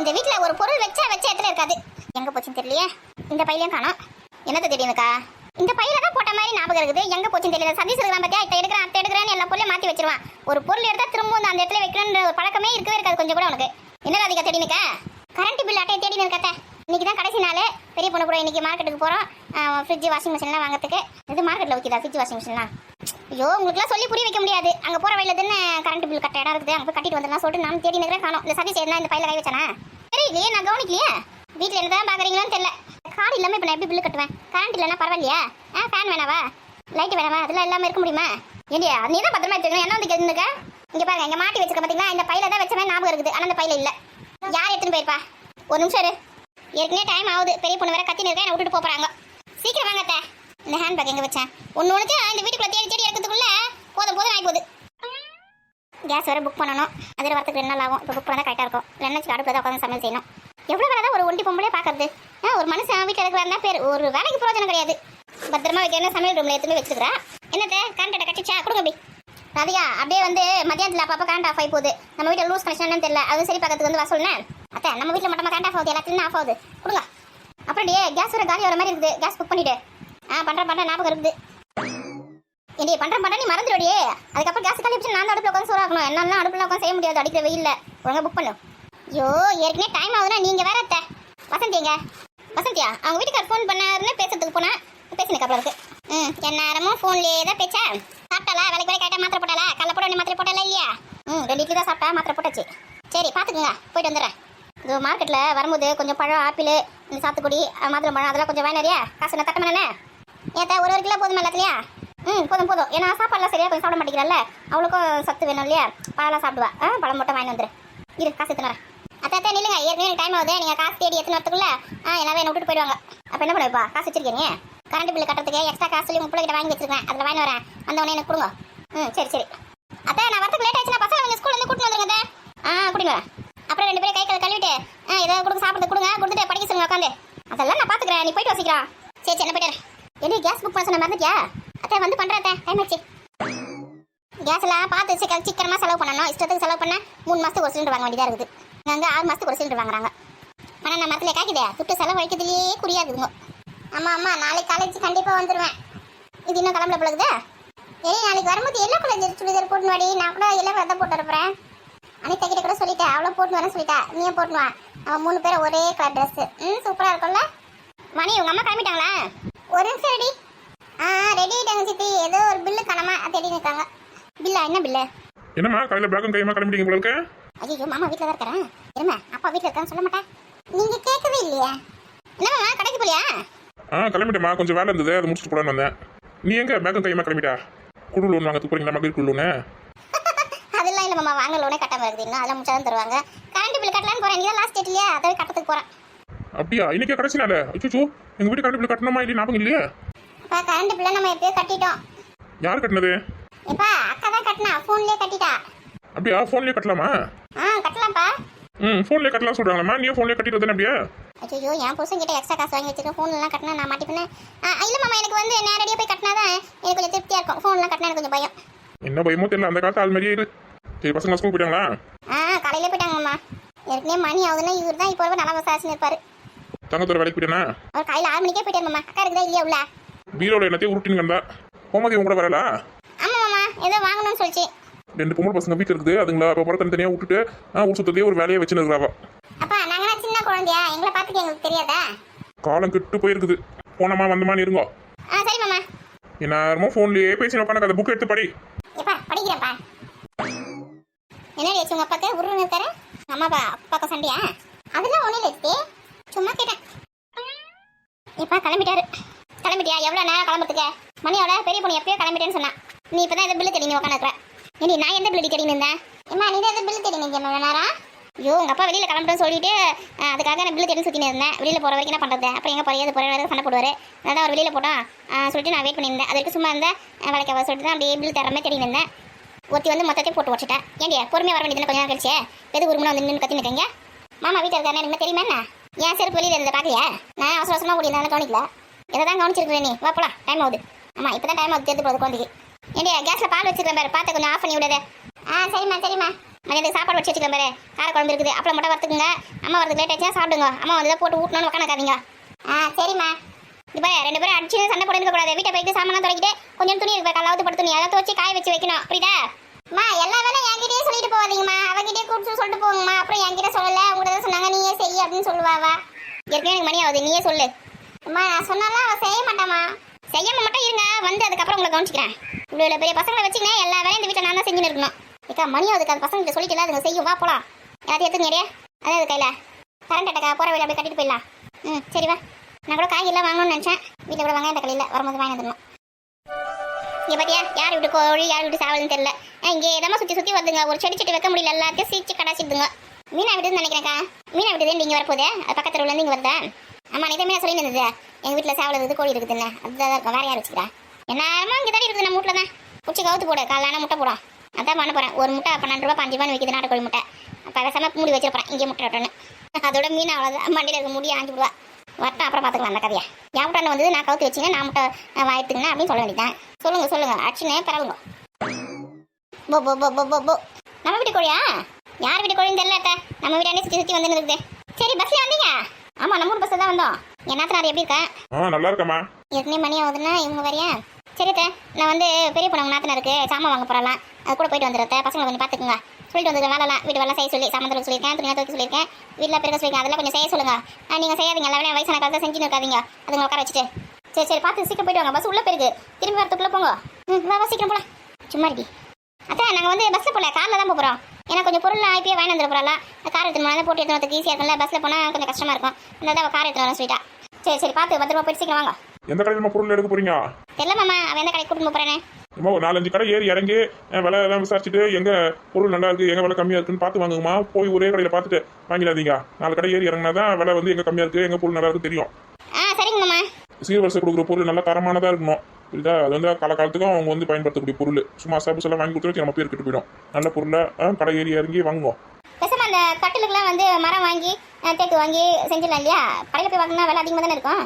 இந்த வீட்ல ஒரு பொருள் வச்சா வச்ச இடத்துல இருக்காது? எங்க போச்சுன்னு தெரியலையே? இந்த பையிலையும் காணோம். என்னத்தை தெரியுதுக்கா இந்த பையில தான் போட்ட மாதிரி ஞாபகம் இருக்குது. எங்க போச்சுன்னு தெரியல. சதீஷ் இருக்கலாம் பார்த்தியா இத்த எடுக்கிறேன் அத்தை எடுக்கிறேன்னு எல்லா பொருளையும் மாத்தி வச்சிருவான். ஒரு பொருள் எடுத்தா திரும்ப அந்த இடத்துல வைக்கிறன்ற ஒரு பழக்கமே இருக்கவே இருக்காது கொஞ்சம் கூட உனக்கு. என்ன அதிக தேடினுக்க கரண்ட் பில் அட்டையை தேடி நிற்கத்த இன்னைக்கு தான் கடைசி நாள். பெரிய பொண்ணு கூட இன்னைக்கு மார்க்கெட்டுக்கு போகிறோம் ஃப்ரிட்ஜ் வாஷிங் மிஷின்லாம் வாங்குறதுக்கு. இது மார்க்கெட்ல வைக்கிறா ஃப்ரிட்ஜ் வாஷிங் மிஷின்லாம் ஐயோ உங்களுக்குலாம் சொல்லி புரிய வைக்க முடியாது. அங்கே போகிற வழியில தானே கரண்ட் பில் கட்ட இடம் இருக்குது. அங்கே போய் கட்டிட்டு வந்துடலாம் சொல்லிட்டு நான் தேடி நிக்கிறேன் காணோம். இந்த சர்வீஸ் என்ன இந்த பையில கை வச்சானா? தெரியலையே நான் கவனிக்கலையே? வீட்டில் என்ன தான் பார்க்குறீங்களான்னு தெரியல. கார்டு இல்லாமல் இப்போ நான் எப்படி பில்லு கட்டுவேன்? கரண்ட் இல்லைன்னா பரவாயில்லையா? ஆ ஃபேன் வேணாவா? லைட் வேணாவா? அதெல்லாம் இல்லாமல் இருக்க முடியுமா? ஏண்டியா நீ தான் பத்திரமா வச்சுக்கணும் என்ன வந்து கேட்டுருக்க இங்கே பாருங்க இங்கே மாட்டி வச்சிருக்க பார்த்தீங்கன்னா இந்த பையில தான் வச்சமே ஞாபகம் இருக்குது. ஆனால் அந்த பையில இல்லை. யார் எடுத்துன்னு போயிருப்பா? ஒரு நிமிஷம் இரு. ஏற்கனவே டைம் ஆகுது. பெரிய பொண்ணு வேற கத்தின்னு இருக்கேன் என்ன விட்டுட்டு போகிறாங்க போறாங்க. சீக்கிரம் வாங்க இந்த ஹேண்ட் பேக் எங்கே வச்சேன்? ஒன்று ஒன்று இந்த வீட்டுக்குள்ள தேடி தேடி எடுக்கிறதுக்குள்ள போதும் போதும் ஆகி போகுது கேஸ் வேறு புக் பண்ணணும். அதில் வரத்துக்கு ரெண்டு நாள் ஆகும். இப்போ புக் பண்ணால் கரெக்டாக இருக்கும். இல்லைன்னா அடுப்பில் தான் உட்காந்து சமையல் செய்யணும். எவ்வளோ வேலை தான் ஒரு ஒண்டி பொம்பளே பார்க்கறது? ஆ ஒரு மனுஷன் வீட்டில் இருக்கிறாருன்னா பேர்? ஒரு வேலைக்கு பிரோஜனம் கிடையாது. பத்திரமா வைக்கிறேன் சமையல் ரூமில் எடுத்துன்னு வச்சுக்கிறா? என்னத்தை? கரண்ட்டை கட்டிச்சா? கொடுங்க அப்படி. ராதிகா அப்படியே வந்து மதியானத்தில் அப்பப்போ கரண்ட் ஆஃப் ஆகி போகுது. நம்ம வீட்டில் லூஸ் கனெக்ஷன் தெரியல. அது சரி பார்க்கறதுக்கு வந்து வர சொல்லேன் அத்தை நம்ம வீட்டில் மட்டும் கரண்ட் ஆஃப் ஆகுது? எல்லாத்துலையும் ஆஃப் ஆகுது. கொடுங்க. அப்புறம் டே கேஸ் வர காலி வர மாதிரி இருக்குது. கேஸ் புக் பண்ணிவிட்டு ஆ பண்ணுறேன் பண்ணுறேன் ஞாபகம் இருக்குது. ஏடி பண்றேன் பண்றேன் நீ மறந்துடுடியே அதுக்கப்புறம் கேஸ் காலி வச்சு நான் அடுப்பில் உட்காந்து சோறாக்கணும் என்னால அடுப்பில் உட்காந்து செய்ய முடியாது அடிக்கிற வெயில்ல. ஒழுங்கா புக் பண்ணு. ஐயோ ஏற்கனவே டைம் ஆகுதுன்னா நீங்க வேற அத்தை. வசந்திங்க வசந்தியா? அவங்க வீட்டுக்கார் ஃபோன் பண்ணாருன்னு பேசுறதுக்கு போனா பேசினக்கு அப்புறம் இருக்கு. ம் என் நேரமும் ஃபோன்லேயே தான் பேச்சா? சாப்பிட்டாலா வேலைக்கு வேலை கரெக்டாக மாத்திரை போட்டாலா கல்ல போட மாத்திரை போட்டாலா இல்லையா? ம் ரெண்டு இட்லி தான் சாப்பிட்டா மாத்திரை போட்டாச்சு. சரி பார்த்துக்குங்க போயிட்டு வந்துடுறேன். இது மார்க்கெட்டில் வரும்போது கொஞ்சம் பழம் ஆப்பிள் இந்த சாத்துக்குடி அஹ், பழம் அதெல்லாம் கொஞ்சம் வாங்கினாரியா காசு நான் தட்டமானே ஏத்தா ஒரு ஒரு கிலோ போதுமா எல்லாத்துலையா? ம் போதும் போதும். ஏன்னா சாப்பாடுலாம் சரியாக கொஞ்சம் சாப்பிட மாட்டேங்கிறல்ல? அவளுக்கும் சத்து வேணும் இல்லையா? பழம்லாம் சாப்பிடுவா. ஆ பழம் மட்டும் வாங்கி வந்துரு. இரு காசு எத்தனை அத்தை அத்தை நில்லுங்க. ஏற்கனவே டைம் ஆகுது. நீங்கள் காசு தேடி எத்தனை வரத்துக்குள்ள ஆ எல்லாமே என்ன விட்டுட்டு போயிடுவாங்க. அப்போ என்ன பண்ணுவா காசு வச்சிருக்கீங்க கரண்ட் பில் கட்டுறதுக்கு எக்ஸ்ட்ரா காசு சொல்லி உங்கள் பிள்ளைகிட்ட வாங்கி வச்சிருக்கேன். அதில் வாங்கி வரேன். அந்த உடனே எனக்கு கொடுங்க. ம் சரி சரி. அத்தை நான் வரத்துக்கு லேட் ஆச்சுன்னா பசங்க கொஞ்சம் ஸ்கூல்ல இருந்து கூட்டிட்டு வந்துருங்க ஆ கூட்டிட்டு வரேன் அப்புறம் ரெண்டு பேரும் கை கால் கழுவிட்டு ஆ ஏதாவது கொடுங்க சாப்பிட்டு கொடுங்க கொடுத்துட்டு படிக்க சொல்லுங்க உட்காந்து. அதெல்லாம் நான் பார்த்துக்கிறேன் நீ போயிட்டு வசிக்கிறான் சரி சரி என்ன போயிட்டு கேஸ் புக் பண்ண சொன்ன மறந்துட்டியா அத்தை வந்து பண்றேன் அத்தை. டைம் ஆச்சு. கேஸ் எல்லாம் பார்த்து சீக்கிரம் சீக்கிரமா செலவு பண்ணணும். இஷ்டத்துக்கு செலவு பண்ண மூணு மாசத்துக்கு ஒரு சிலிண்டர் வாங்க வேண்டியதா இருக்குது. அங்க ஆறு மாசத்துக்கு ஒரு சிலிண்டர் வாங்குறாங்க. ஆனா நம்ம மரத்துல காய்க்குதே துட்டு செலவு வைக்கிறதுலயே குறியாதுங்க ஆமா அம்மா நாளைக்கு காலேஜ் கண்டிப்பா வந்துருவேன். இது இன்னும் கிளம்புல பழகுதா ஏய் நாளைக்கு வரும்போது எல்லோ கலர் சுடிதார் போட்டு வாடி. நான் கூட எல்லோ கலர் தான் போட்டு இருப்பேன் அனிதா கிட்ட கூட சொல்லிட்டேன். அவ்வளோ போட்டு வரேன் சொல்லிட்டா. நீ போட்டு வா. அவன் மூணு பேரும் ஒரே கலர் ட்ரெஸ் ம் சூப்பராக இருக்கும்ல. மணி உங்க அம்மா கிளம்பிட்டாங்களா? ஒரு நிமிஷம் ரெடி. ஆ ரெடி ஆயிட்டாங்க சித்தி. ஏதோ ஒரு பில்லு கணமா? தேடி நிற்காங்க பில்லா என்ன பில்லு என்னம்மா காலையில் பேக்கம் கையமா கிளம்பிட்டீங்க போல இருக்க? ஐயோ மாமா வீட்டில் தான் இருக்கிறேன் இருமா அப்பா வீட்டில் இருக்கான்னு சொல்ல மாட்டேன். நீங்க கேட்கவே இல்லையா. என்னம்மா கடைக்கு போலியா ஆ கிளம்பிட்டேம்மா. கொஞ்சம் வேலை இருந்தது அதை முடிச்சுட்டு போலான்னு வந்தேன். நீ எங்க பேக்கம் கையமா கிளம்பிட்டா? குடு லோன் வாங்க போறீங்களா மகளிர் குழு லோனு அதெல்லாம் இல்லை மாமா வாங்க லோனே கட்டாம இருக்குது. இன்னும் அதெல்லாம் முடிச்சாதான் தருவாங்க. கரண்ட் பில் கட்டலான்னு போறேன். நீங்க லாஸ்ட் டேட் இல்லையா? அதை கட்டத்துக்கு போறேன். அப்படியா? இன்னைக்கு கடைசி நாள் அச்சோ எங்க வீட்டு கரண்ட் பில் கட்டணுமா? இல்லையா? ஞாபகம் இல்லையா? அப்பா கரண்ட் பில்லை நம்ம எப்பயோ கட்டிட்டோம். யார் கட்டினது? எப்பா அக்கா தான் கட்டினா ஃபோன்லயே கட்டிட்டா. அப்படியா? ஃபோன்லேயே கட்டலாமா? ஆ கட்டலாம்ப்பா. ம் ஃபோன்லேயே கட்டலாம் சொல்றாங்களாம்மா. நீ ஃபோன்லேயே கட்டிட்டு வந்தேன் அப்படியா? ஐயோ என் புருஷன் கிட்ட எக்ஸ்ட்ரா காசு வாங்கி வச்சிருக்கேன். ஃபோன்லாம் கட்டினா நான் மாட்டிப்பேன் இல்லை மாமா எனக்கு வந்து நேரடியாக போய் கட்டினா தான் எனக்கு கொஞ்சம் திருப்தியாக இருக்கும். ஃபோன்லாம் கட்டினா எனக்கு கொஞ்சம் பயம். என்ன பயமோ தெரியல. அந்த காலத்து ஆள் மாதிரியே இரு. சரி பசங்க ஸ்கூல் போயிட்டாங்களா? ஆ காலையில போயிட்டாங்க மாமா. ஏற்கனவே மணி ஆகுதுன்னா இவர் தான் இப்போ நல்லா விசாரிச்சுன்னு இருப்பாரு. தங்கத்தோட வேலைக்கு போயிட்டானா? அவர் காலையில் ஆறு மணிக்கே போயிட்டாரு மாமா. அக்கா இருக்குதா இல்லையா உள்ள? பீரோல என்னத்தையும் உருட்டின்னு கண்டா கோமதி உங்க கூட வரலா ஆமாம் மாமா. ஏதோ வாங்கணும்னு சொல்லிச்சு. ரெண்டு பொம்பளை பசங்க வீட்டில் இருக்குது அதுங்களா அப்போ படம் தனித்தனியாக விட்டுட்டு ஒரு சுத்தத்தையே ஒரு வேலையை வச்சுன்னு இருக்கிறாவா அப்பா நாங்களாம் சின்ன குழந்தையா? எங்களை பார்த்துட்டு எங்களுக்கு தெரியாதா? காலம் கெட்டு போயிருக்குது. போனமா வந்தமான்னு இருங்கோ. ஆ சரி மாமா. எந்நேரமும் ஃபோன்லயே பேசி உட்காந்து அந்த புக் எடுத்து படி. எப்பா படிக்கிறேன்ப்பா. என்ன வச்சு உங்க அப்பாக்கு உருவம் இருக்காரு? அம்மாப்பா அப்பாக்கு சண்டையா? அதெல்லாம் ஒன்றும் இல்லை. சும்மா கேட்டேன். இப்போ கிளம்பிட்டாரு. கிளம்பிட்டியா? எவ்வளோ நேரம் கிளம்புறதுக்கு? மணியோட பெரிய பொண்ணு எப்பயோ கிளம்பிட்டேன்னு சொன்னா நீ இப்போ தான் எதை பில்லு தேடி நீ உட்காந்துருக்குற நான் எந்த பில்லு தேடி இருந்தேன்? நீ தான் பில் பில்லு தேடி எவ்வளோ நேரம்? ஐயோ உங்கள் அப்பா வெளியில் கிளம்புறேன்னு சொல்லிட்டு அதுக்காக நான் பில்லு தேடி சுற்றி இருந்தேன். வெளியில் போகிற வரைக்கும் என்ன பண்ணுறது அப்புறம் எங்கே போகிறது போகிற சண்டை போடுவார். அதான் அவர் வெளியில் போட்டோம் சொல்லிட்டு நான் வெயிட் பண்ணியிருந்தேன். அதுக்கு சும்மா இருந்தேன். வேலைக்கு அவர் சொல்லிட்டு தான் அப்படியே பில் தரமே மாதிரி தேடி இருந்தேன். ஒருத்தி வந்து மொத்தத்தையும் போட்டு வச்சுட்டேன். ஏண்டியா பொறுமையாக வர வேண்டியது கொஞ்ச நேரம் கழிச்சு? எது ஒரு வந்து நின்று கத்தி நிற்கீங்க மாமா வீட்டில் இருக்காரு எனக்கு தெரியுமா என்ன? ஏன் செருப்பு வெளியில் இருந்த பார்க்கலையா? நான் அவசர அவசரமாக கூடியிருந்தாலும் கவனிக்கல. இதை தான் கவனிச்சிருக்கிறேன் நீ. வா போலாம். டைம் ஆகுது. ஆமாம் இப்போ தான் டைம் ஆகுது. தேர்ந்து போகுது குழந்தைக்கு. ஏண்டியா கேஸில் பால் வச்சிருக்கேன் பாரு. பார்த்து கொஞ்சம் ஆஃப் பண்ணி விடாத ஆ சரிம்மா சரிம்மா. மதியத்துக்கு சாப்பாடு வச்சு வச்சுக்கலாம் பாரு. கார குழம்பு இருக்குது. அப்பளம் மட்டும் வரத்துக்குங்க அம்மா வரதுக்கு லேட் ஆச்சுன்னா சாப்பிடுங்க. அம்மா வந்து போட்டு ஊட்டணும்னு உட்காந்துக்காதீங்க ஆ சரிம்மா. இது பாரு ரெண்டு பேரும் அடிச்சு சண்டை போட்டு கூடாது. வீட்டை போயிட்டு சாமான் தொடங்கிட்டு கொஞ்சம் துணி இருக்கு கல்லாவது படுத்து துணி. அதை வச்சு காய வச்சு வைக்கணும். புரியுதா அம்மா எல்லா வேலையும் என்கிட்டயே சொல்லிட்டு போவாதீங்கம்மா அவகிட்டயே கூப்பிட்டு சொல்லிட்டு போங்கம்மா அப்புறம் என்கிட்ட சொல்லல உங்கள்கிட்ட சொன்னாங்க நீயே செய் அப்படின்னு சொல்லுவாவா ஏற்கனவே நீயே சொல்லு. அம்மா நான் சொன்னாலாம் அவள் செய்ய மாட்டாம்மா. செய்யாமல் மட்டும் இருங்க. வந்து அதுக்கப்புறம் உங்களை கவனிச்சிக்கிறேன். இவ்வளோ பெரிய பசங்களை வச்சுக்கினேன் எல்லா வேலையும் இந்த வீட்டில் நான் தான் செஞ்சுன்னு இருக்கணும். ஏக்கா மணி அதுக்கு அந்த பசங்க சொல்லிட்டு அதுங்க செய்யும். வா போலாம். எல்லாத்தையும் எடுத்துங்க அதாவது கையில். கரண்ட் அட்டக்கா போகிற வழி அப்படியே கட்டிட்டு போயிடலாம். ம் சரி வா. நான் கூட காய்கறிலாம் வாங்கணும்னு நினச்சேன். வீட்டில் கூட வெங்காயம் அந்த இல்லை வரும்போது வாங்கி வந்துடணும். இங்கே பார்த்தியா யார் வீட்டு கோழி யார் வீட்டு சாவல்னு தெரியல. இங்கே எதமா சுற்றி சுற்றி வந்துங்க ஒரு செடி செடி வைக்க முடியல எல்லாத்தையும் சீச்சு கடாச்சிடுதுங்க மீனா விடுதுன்னு நினைக்கிறேன்க்கா. மீனா விடுது நீங்கள் வரப்போதே அது பக்கத்து ஊர்லேருந்து இங்கே வருதா? ஆமா நீ தான் சொல்லி இருந்தது. எங்கள் வீட்டில் சாவல் இருக்குது கோழி இருக்குதுன்னு. அதுதான் இருக்கும் வேற யார் வச்சுக்கிறா. என்னமோ இங்கே தான் இருக்குது நம்ம வீட்டில் தான். பிடிச்சி கவுத்து போடு காலையான முட்டை போடும். அதான் பண்ண போகிறேன் ஒரு முட்டை பன்னெண்டு ரூபா பஞ்சு ரூபான்னு விற்கிது நாட்டுக்கோழி முட்டை. அப்போ பேசாம மூடி வச்சிருப்பேன் இங்கே முட்டை விட்டோன்னு அதோட மீன் அவ்வளோதான் மண்டியில் இருக்க முடி ஆஞ்சு விடுவா. வரட்டும் அப்புறம் பார்த்துக்கலாம் அந்த கதையை. என் முட்டை வந்து நான் கவுத்து வச்சிங்க நான் முட்டை வாய்த்துங்கண்ணா அப்படின்னு சொல்ல வேண்டியதான் சொல்லுங்க சொல்லுங்க. அடிச்சுனே பரவுங்க. போ போ போ போ போ போ. நம்ம வீட்டு கோழியா? யார் வீட்டு கோழின்னு தெரியல அத்தை. நம்ம வீட்டாண்டே சுற்றி சுற்றி வந்து இருக்குது. சரி பஸ்ல வந்தீங்க? ஆமாம் நம்ம ஊர் பஸ்ஸில் தான் வந்தோம். என் நாத்தனார் எப்படி இருக்கா? ஆ நல்லா இருக்கம்மா. ஏற்கனவே மணி ஆகுதுன்னா இவங்க வரையா? சரி நான் வந்து பெரிய பொண்ணு நாத்தனாருக்கு சாமான் வாங்க போறலாம் அது கூட போயிட்டு வந்துடுறேன் பசங்களை கொஞ்சம் பார்த்துக்குங்க சொல்லிட்டு வந்து வேலைலாம் வீட்டு வேலை செய்ய சொல்லி தொலைக்க சொல்லியிருக்கேன் துணியா துவைக்க சொல்லியிருக்கேன். வீட்டில் பெருக்க சொல்லியிருக்கேன் அதெல்லாம் கொஞ்சம் செய்ய சொல்லுங்க. ஆ, நீங்க செய்யாதீங்க எல்லாமே வயசான காலத்தை செஞ்சு இருக்காதீங்க. அதுங்க உட்கார வச்சுட்டு. சரி சரி பார்த்து சீக்கிரம் போயிட்டு வாங்க. பஸ் உள்ள போயிருக்கு. திரும்பி வரத்துக்குள்ள போங்க. ம் வா சீக்கிரம் போலாம். சும்மா இருக்கி அதான் நாங்கள் வந்து பஸ்ஸில் போகல காரில் தான் போகிறோம் ஏன்னா கொஞ்சம் பொருள் இப்பயே வாங்கி வந்துட போகிறலாம் கார் எடுத்துன்னு போனால் போட்டு எடுத்துன்னு வரதுக்கு ஈஸியாக இருக்கும்ல. பஸ்ஸில் போனால் கொஞ்சம் கஷ்டமாக இருக்கும். அதனால தான் கார் எடுத்துன்னு வரேன் சொல்லிட்டா. சரி சரி பார்த்து பத்திரமா போயிட்டு சீக்கிரம் வாங்க. எந்த கடையில் பொருள் எடுக்க போறீங்க? தெரியல மாமா அவன் எந்த கடைக்கு கூட்டிட்டு போறேனே அம்மா ஒரு நாலஞ்சு கடை ஏறி இறங்கி விலை எல்லாம் விசாரிச்சுட்டு எங்க பொருள் நல்லா இருக்கு எங்க விலை கம்மியா இருக்குன்னு பார்த்து வாங்குங்கம்மா. போய் ஒரே கடையில் பார்த்துட்டு வாங்கிடாதீங்க. நாலு கடை ஏறி இறங்கினா தான் விலை வந்து எங்க கம்மியா இருக்கு எங்க பொருள் நல்லா இருக்கு தெரியும். ஆ சரிங்க மாமா. சீர்வரிசை கொடுக்குற பொருள் நல்ல தரமானதா இருக்கணும். இல்லை அது வந்து காலகாலத்துக்கும் அவங்க வந்து பயன்படுத்தக்கூடிய பொருள். சும்மா சபுஸ் எல்லாம் வாங்கி கொடுத்துட்டு நம்ம பேர் கிட்ட போயிடும். நல்ல பொருளை கடை ஏறி இறங்கி வாங்குவோம். பேசாம அந்த கட்டிலுக்குலாம் வந்து மரம் வாங்கி தேக்கு வாங்கி செஞ்சிடலாம் இல்லையா? கடையில் போய் வாங்கினா விலை அதிகமாக தானே இருக்கும்?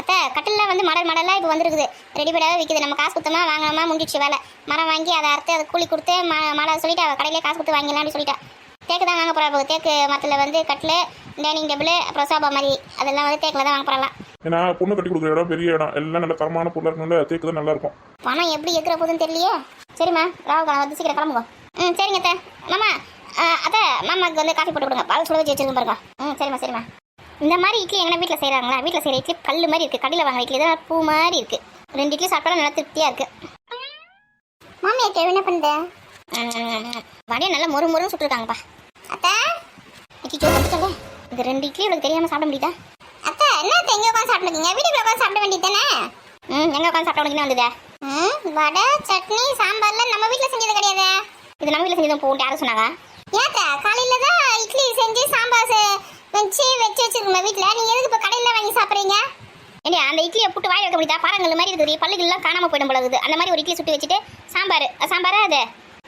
அத்தை கட்டிலில் வந்து மடல் மடலாக இப்போ வந்துருக்குது. ரெடிமேடாக விற்கிது நம்ம காசு கொடுத்தோமா வாங்கினோமா முடிஞ்சிச்சு வேலை. மரம் வாங்கி அதை அறுத்து அதை கூலி கொடுத்து ம மடம் சொல்லிட்டு அவள் கடையிலே காசு கொடுத்து வாங்கிடலாம்னு சொல்லிட்டா. தேக்கு தான் வாங்க போகிறா தேக்கு மரத்தில் வந்து கட்டில் டைனிங் டேபிள் அப்புறம் சோபா மாதிரி. அதெல்லாம் வந்து தேக்கில் தான் வாங்க போகிறலாம் ஏன்னா பொண்ணு கட்டி கொடுக்குற இடம் பெரிய இடம். எல்லாம் நல்ல தரமான பொருளாக இருக்கணும்ல. தேக்கு தான் நல்லா இருக்கும். பணம் எப்படி இருக்கிற போதுன்னு தெரியலையே? சரிம்மா ராவு காலம் வந்து சீக்கிரம் கிளம்புங்க. ம் சரிங்க அத்தை. மாமா அத்தை மாமாக்கு வந்து காஃபி போட்டு கொடுங்க. பால் சுட வச்சு வச்சிருக்கேன் பாருங்க. ம் சரிம்மா சரிம்மா இந்த மாதிரி இட்லி எங்கன்னா வீட்டில் செய்கிறாங்களா வீட்டில் செய்கிற இட்லி கல் மாதிரி இருக்குது கடையில் வாங்குற இட்லி தான் பூ மாதிரி இருக்குது ரெண்டு இட்லி சாப்பிட்டாலும் நல்லா திருப்தியாக இருக்குது மாமியார் என்ன பண்ணுது வடையை நல்லா மொறு மொறுன்னு சுட்டுருக்காங்கப்பா. அத்தை? அச்சோ வந்துட்டல இந்த ரெண்டு இட்லி இவளுக்கு தெரியாமல் சாப்பிட முடியுதா? என்ன எங்கே உட்காந்து சாப்பிடுங்க வீட்டுக்குள்ள உட்காந்து சாப்பிட வேண்டியது தானே? ம் எங்கே உட்காந்து சாப்பிட என்ன வந்ததா. ம் வடை சட்னி சாம்பார்ல நம்ம வீட்டில் செஞ்சது கிடையாது? இது நம்ம வீட்டில் செஞ்சது போட்டு யாரும் சொன்னாங்க? ஏத்த காலையில தான் இட்லி செஞ்சு சாம்பார் வச்சு வச்சு வச்சிருக்கோம் வீட்டில். நீ எதுக்கு இப்போ கடையில் வாங்கி சாப்பிட்றீங்க? ஏடி அந்த இட்லியை புட்டு வாய் வைக்க முடியுதா? பாருங்கள் மாதிரி இருக்குது. பல்லுகள்லாம் காணாம போயிடும் போல இருக்குது. அந்த மாதிரி ஒரு இட்லி சுட்டு வச்சுட்டு சாம்பார் சாம்பாரா அது?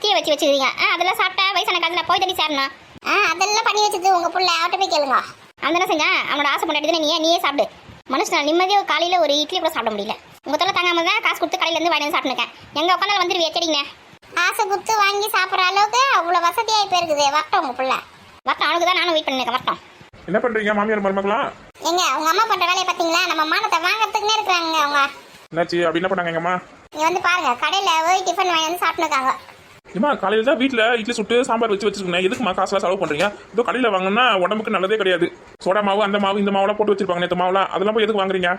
தீய வச்சு வச்சுக்கிறீங்க. ஆ அதெல்லாம் சாப்பிட்டா வயசான காலத்தில் போய் தண்ணி சேரணும். ஆ அதெல்லாம் பண்ணி வச்சது உங்கள் புள்ள அவட்ட போய் கேளுங்க. அவன் என்ன செஞ்சான் அவனோட ஆசை பண்ணாடி நீயே? நீயே சாப்பிடு. மனுஷன் நிம்மதியாக காலையில் ஒரு இட்லி கூட சாப்பிட முடியல. உங்க தொலை தாங்காம தான் காசு கொடுத்து கடையிலேருந்து வாங்கி சாப்பிட்டுருக்கேன் எங்கே உட்காந்தாலும் வந்துருவியே செடிங்க காசை கொடுத்து வாங்கி சாப்பிட்ற அளவுக்கு அவ்வளோ வசதியாகி போயிருக்குது வரட்டும் உங்கள் புள்ள. வரட்டும் அவனுக்கு தான் நானும் வெயிட் பண்ணிருக்கேன் வரட்டும். என்ன பண்றீங்க மாமியார் மருமகளாம் எங்க உங்க அம்மா பண்ற வேலையை பாத்தீங்களா? நம்ம மானத்தை வாங்கறதுக்குன்னே இருக்கிறாங்க அவங்க. என்னாச்சு? அப்படி என்ன பண்ணாங்க எங்கம்மா நீ வந்து பாருங்க கடையில போய் டிஃபன் வாங்கி வந்து சாப்பிட்டுருக்காங்க ஏமா காலையில தான் வீட்டில் இட்லி சுட்டு சாம்பார் வச்சு வச்சிருக்கேன். எதுக்குமா காசுலாம் செலவு பண்றீங்க? இதோ கடையில் வாங்கினா உடம்புக்கு நல்லதே கிடையாது. சோடா மாவு அந்த மாவு இந்த மாவுலாம் போட்டு வச்சிருப்பாங்க நேற்று மாவுலாம். அதெல்லாம் போய் எதுக்கு வாங்குறீங்க?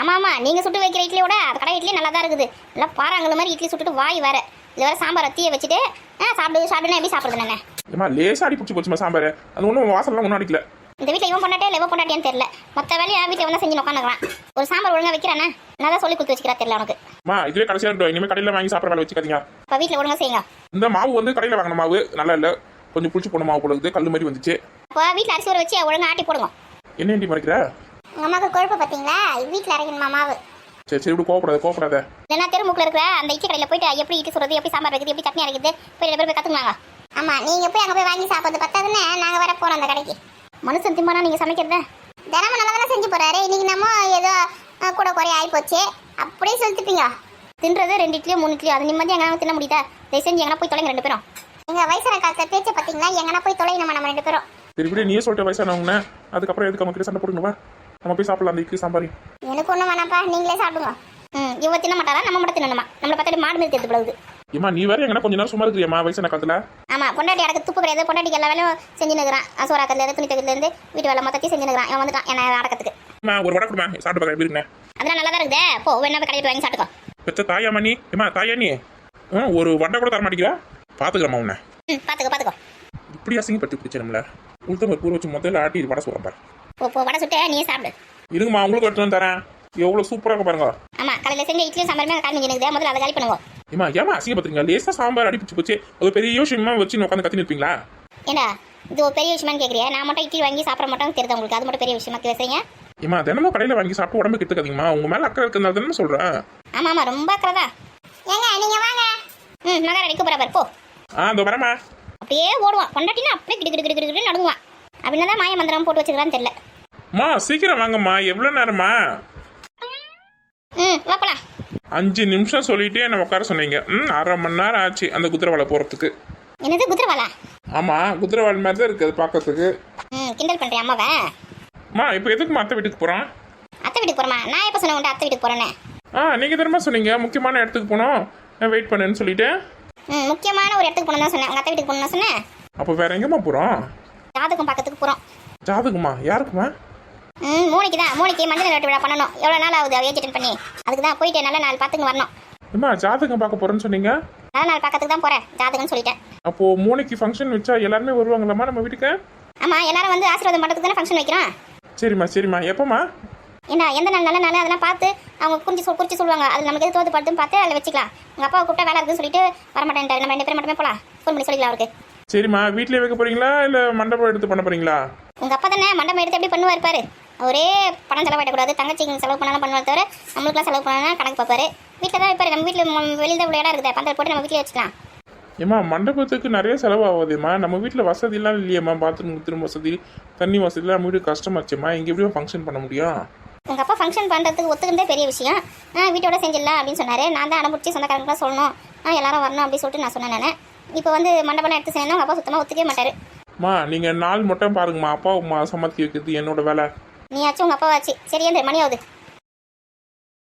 ஆமா ஆமா. நீங்க சுட்டு வைக்கிற இட்லியோட அது கடை இட்லி நல்லா தான் இருக்குது. நல்லா பாறாங்கல் மாதிரி இட்லி சுட்டுட்டு வாய் வேற. இது வேற சாம்பார் தீய வச்சுட்டு ஆ சாப்பிடு சாப்பிடுன்னு எப்படி சாப்பிடுது நானே ஏமா லேசா அடி பிடிச்சி போச்சுமா சாம்பார். அது ஒன்றும் வாசல்லாம் ஒன்றும் அடிக்கல. இந்த வீட்டில் இவன் பொண்டாட்டே இல்லை இவன் பொண்டாட்டியான்னு தெரியல. மொத்த வேலையை வீட்டில் வந்து செஞ்சு உட்காந்துக்கிறான் ஒரு சாம்பார் ஒழுங்கா வைக்கிறானே? நல்லா சொல்லி கொடுத்து வச்சுக்கிறா தெரியல உனக்கு அம்மா இதுவே கடைசியாக இருக்கட்டும் இனிமேல் கடையில் வாங்கி சாப்பிட்ற வேலை வச்சுக்காதீங்க. இப்போ வீட்டில் ஒழுங்கா செய்யுங்க. இந்த மாவு வந்து கடையில் வாங்கின மாவு. நல்லா இல்லை. கொஞ்சம் புளிச்சு போன மாவு இருக்குது. கல் மாதிரி வந்துச்சு. இப்போ வீட்டில் அரிசி ஊற வச்சு ஒழுங்கா ஆட்டி போடுங்க. என்ன ஏண்டி மறைக்கிற? அம்மாவுக்கு கொழுப்பு பார்த்தீங்களா வீட்டில் அரைக்கணுமா மாவு? சரி சரி இப்படி கோவப்படாத கோவப்படாத. இல்லைன்னா தெருமுக்கில் இருக்கிற அந்த இட்லி கடையில் போயிட்டு எப்படி இட்லி சுடுறது எப்படி சாம்பார் வைக்கிறது எப்படி சட்னி அரைக்கிறது போய் ரெண்டு பேர் போய் கற்றுக்குவாங்க ஆமாம் நீங்கள் போய் அங்கே போய் வாங்கி சாப்பிட்றது பத்தாதுன்னு நாங்கள் வர போகிறோம் அந்த கடைக்கு. மனுஷன் திம்பானா நீங்கள் சமைக்கிறத? தினமும் நல்லா தானே செஞ்சு போகிறாரு இன்னைக்கு நம்ம ஏதோ கூட குறைய ஆகி போச்சு அப்படியே செலுத்துப்பீங்க. தின்றது ரெண்டு இட்லியோ மூணு இட்லியோ அது நிம்மதி எங்கன்னா தின்ன முடியுதா? தயவு செஞ்சு எங்கன்னா போய் தொலைங்க ரெண்டு பேரும். எங்க வயசான காலத்துல பேச்ச பாத்தீங்களா எங்கனா போய் தொலைணுமா நம்ம ரெண்டு பேரும். சரி இப்படி நீயே சொல்லிட்டு வயசானவங்க அதுக்கப்புறம் எதுக்கு அவங்க கிட்ட சண்டை போடுங்க வா நம்ம போய் சாப்பிடலாம் அந்த இட்லி சாம்பாரி. எனக்கு ஒண்ணும் வேணாம்ப்பா நீங்களே சாப்பிடுங்க. ம் இவ தின்ன மாட்டாரா நம்ம மட்டும் தின்னணுமா? நம்மளை பார்த்துட்டு மாடு மீது போகுது ஏமா நீ வேற எங்கன்னா கொஞ்ச நேரம் சும்மா இருக்கிறியம்மா வயசான காலத்துல? ஆமா பொண்டாட்டி அடக்க துப்பு கிடையாது. பொண்டாட்டிக்கு எல்லா வேலையும் செஞ்சு நிற்கிறான் சோறாக்கத்துல இருந்து துணி தக்கத்துல இருந்து வீட்டு வேலை மொத்தத்தையும் செஞ்சு நிற்கிறான் இவன் வந்துட்டான் என்ன அடக்கத்துக்கு. அம்மா, ஒரு வடை கொடுமா சாப்பிட்டு பார்க்க எப்படி இருக்குண்ணே அதெல்லாம் நல்லா தான் இருக்குதே. போ வேணா போய் கடையில் வாங்கி சாப்பிட்டுக்கோ. பெத்த தாயாமா நீ. ஏமா தாயா நீ? ஒரு வடை கூட தர மாட்டேங்கிறா? பாத்துக்கிறமா உன்னை. ம் பார்த்துக்கோ பார்த்துக்கோ இப்படி அசிங்கப்பட்டு பிடிச்ச நம்மள. உளுத்தம் பூர வச்சு முதல்ல ஆட்டி வடை சொல்றேன் பாரு. போ போ வடை சுட்டு நீயே சாப்பிடு. இருங்கம்மா உங்களுக்கு எடுத்து வந்து தரேன். எவ்வளவு சூப்பரா இருக்கு பாருங்க. ஆமா காலையில் செஞ்ச இட்லியும் சாம்பாருமே கால் மிஞ்சி நிற்குது முதல்ல அதை காலி பண்ணுங்க ஏமா ஏமா அசிங்கப்படுறீங்க லேசா சாம்பார் அடிப்பிச்சு போச்சு அது பெரிய விஷயமா வச்சு உட்காந்து கத்தி நிற்பீங்களா ஏண்டா இது ஒரு பெரிய விஷயமான்னு கேட்குறியா நான் மட்டும் இட்லி வாங்கி சாப்பிட மாட்டோம் தெரியுது உங்களுக்கு? அது மட்டும் பெரிய விஷயமா பேசுறீங்க? ஏமா தினமும் கடையில வாங்கி சாப்பிட்டு உடம்பு கெட்டுக்காதீங்கம்மா உங்க மேல அக்கறை இருக்கிறதால தானே சொல்றேன். ஆமா ஆமா ரொம்ப அக்கறதா ஏங்க நீங்க வாங்க. ம் மகாரா நிற்க போறா பாரு, போ. ஆ இந்த வரமா அப்படியே ஓடுவான். பொண்டாட்டினா அப்படியே கிடு கிடு கிடு கிடு நடுங்குவான். அப்படின்னா தான் மாய மந்திரம் போட்டு வச்சுக்கிறான்னு தெரியல. மா சீக்கிரம் வாங்கம்மா. எவ்வளவு நேரமா ம் வா போலாம். அஞ்சு நிமிஷம் சொல்லிட்டே என்ன உட்கார சொன்னீங்க. ம் அரை மணி நேரம் ஆச்சு அந்த குதிரவாலை போறதுக்கு. என்னது குதிரவாலா ஆமா குதிரவால் மாதிரி தான் இருக்கு அது பார்க்கறதுக்கு. ம் கிண்டல் பண்றியா அம்மாவை? மா இப்போ எதுக்கு அத்தை வீட்டுக்கு போறோம்? அத்தை வீட்டுக்கு போறோமா? நான் எப்போ சொன்ன உண்டு அத்தை வீட்டுக்கு போறேன்னு? ஆ நீங்க தானே சொன்னீங்க. முக்கியமான இடத்துக்கு போனோம். வெயிட் பண்ணுன்னு சொல்லிட்டு. ம் முக்கியமான ஒரு இடத்துக்கு போகணும் தான் சொன்னேன். உங்க அத்தை வீட்டுக்கு போகணும் சொன்னேன். அப்போ வேற எங்கம்மா போறோம்? ஜாதகம் பார்க்கறதுக்கு போறோம். ஜாதகமா? யாருக்குமா ம் மூணிக்கு தான். மூணிக்கு மஞ்சள் நட்டு விழா பண்ணணும். எவ்வளோ நாள் ஆகுது? ஏஜ் அட்டன் பண்ணி. அதுக்கு தான் போயிட்டு நல்ல நாள் பார்த்துங்க வரணும். அம்மா ஜாதகம் பார்க்க போறேன்னு சொன்னீங்க? நல்ல நாள் பார்க்கறதுக்கு தான் போறேன். ஜாதகம்னு சொல்லிட்டேன். அப்போ மூளைக்கு ஃபங்க்ஷன் வச்சா எல்லாருமே வருவாங்களாம்மா நம்ம வீட்டுக்கு? ஆமா எல்லாரும் வந்து ஆசீர்வாதம் பண்ணுறதுக்கு தானே ஃபங்க்ஷன் வைக்கிறோம்? சரிம்மா சரிம்மா. எப்பம்மா? என்ன எந்த நாள் நல்ல நாள் அதெல்லாம் பார்த்து அவங்க குறிச்சு சொல் குறிச்சு சொல்லுவாங்க. அது நமக்கு எது தோது படுத்துன்னு பார்த்து அதில் வச்சுக்கலாம். உங்கள் அப்பா கூப்பிட்டா வேலை இருக்குன்னு சொல்லிட்டு வரமாட்டேன்ட்டாரு. நம்ம ரெண்டு பேரும் மட்டுமே போகலாம் ஃபோன் பண்ணி சொல்லிக்கலாம் அவருக்கு. சரிம்மா. வீட்லயே வைக்க போறீங்களா? இல்ல மண்டபம் எடுத்து பண்ண போறீங்களா? உங்கள் அப்பா தானே மண்டபம் எடுத்து எப்படி பண்ணுவார் பாரு. ஒரே பணம் செலவாயிடக்கூடாது தங்கச்சிக்கு செலவு பண்ணாலும் பண்ணுவார் தவிர நம்மளுக்குலாம் செலவு பண்ணலாம் கணக்கு பார்ப்பாரு. வீட்டில் தான் இருப்பாரு. நம்ம வீட்டில் வெளியில் தான் இவ்வளோ இடம் இருக்குது. பந்தல் போட்டு நம்ம வீட்டிலே வச்சுக்கலாம். ஏம்மா மண்டபத்துக்கு நிறைய செலவு ஆகுதும்மா நம்ம வீட்டில் வசதிலாம் இல்லையேம்மா? பாத்ரூம் குத்ரூம் வசதி தண்ணி வசதிலாம் நம்ம வீடு கஷ்டமாச்சும்மா. இங்கே எப்படியும் ஃபங்க்ஷன் பண்ண முடியும்? உங்கள் அப்பா ஃபங்க்ஷன் பண்ணுறதுக்கு ஒத்துக்கிறதே பெரிய விஷயம். ஆ வீட்டோட செஞ்சிடலாம் அப்படின்னு சொன்னார். நான் தான் அனுப்பிச்சு சொந்தக்காரங்களுக்குலாம் சொல்லணும். ஆ எல்லாரும் வரணும் அப்படின்னு சொல்லிட்டு நான் சொன்னேன் நான். இப்போ வந்து மண்டபம் எடுத்து செய்யணும் அப்பா சுத்தமாக ஒத்துக்கவே மாட்டார். அம்மா நீங்கள் நாள் மட்டும் பாருங்கம்மா. அப்பா அம்மா வைக்கிறது என்னோட வேலை. நீயாச்சும் உங்கள் அப்பாவாச்சு. சரி எந்த மணி ஆகுது.